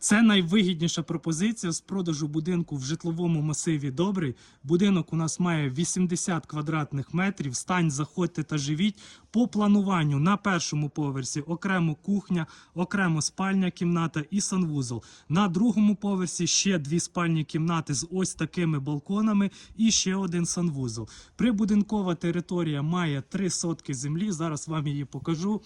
Це найвигідніша пропозиція з продажу будинку в житловому масиві Добрий. Будинок у нас має 80 квадратних метрів. Стань, заходьте та живіть. По плануванню на першому поверсі окремо кухня, окремо спальня кімната і санвузол. На другому поверсі ще дві спальні кімнати з ось такими балконами і ще один санвузол. Прибудинкова територія має 3 сотки землі. Зараз вам її покажу.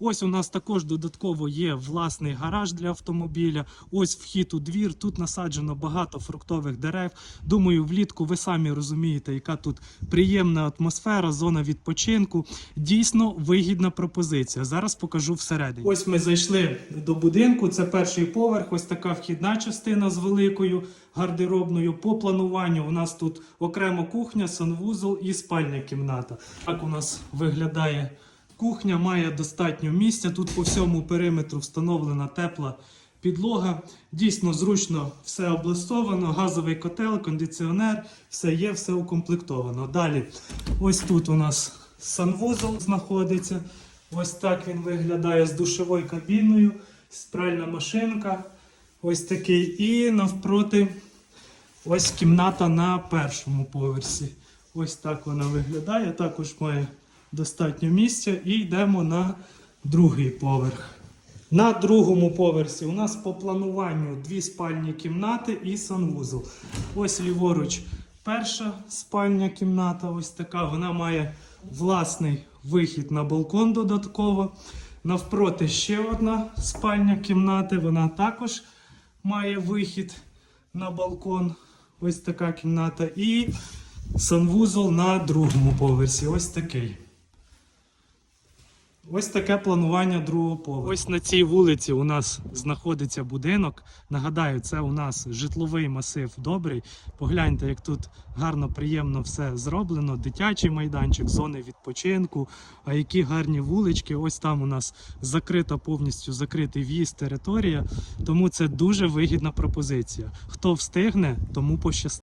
Ось у нас також додатково є власний гараж для автомобіля. Ось вхід у двір. Тут насаджено багато фруктових дерев. Думаю, влітку ви самі розумієте, яка тут приємна атмосфера, зона відпочинку. Дійсно вигідна пропозиція. Зараз покажу всередині. Ось ми зайшли до будинку. Це перший поверх. Ось така вхідна частина з великою гардеробною. По плануванню у нас тут окремо кухня, санвузол і спальня кімната. Так у нас виглядає. Кухня має достатньо місця. Тут по всьому периметру встановлена тепла підлога. Дійсно зручно все облаштовано. Газовий котел, кондиціонер, все є, все укомплектовано. Далі, ось тут у нас санвузол знаходиться. Ось так він виглядає з душовою кабіною, спральна машинка. Ось такий. І навпроти ось кімната на першому поверсі. Ось так вона виглядає. Також має достатньо місця. І йдемо на другий поверх. На другому поверсі у нас по плануванню дві спальні кімнати і санвузол. Ось ліворуч перша спальня кімната, ось така. Вона має власний вихід на балкон додатково. Навпроти ще одна спальня кімнати. Вона також має вихід на балкон. Ось така кімната. І санвузол на другому поверсі. Ось такий. Ось таке планування другого поверху. Ось на цій вулиці у нас знаходиться будинок. Нагадаю, це у нас житловий масив добрий. Погляньте, як тут гарно, приємно все зроблено. Дитячий майданчик, зони відпочинку. А які гарні вулички. Ось там у нас закрита повністю закритий в'їзд територія. Тому це дуже вигідна пропозиція. Хто встигне, тому пощастить.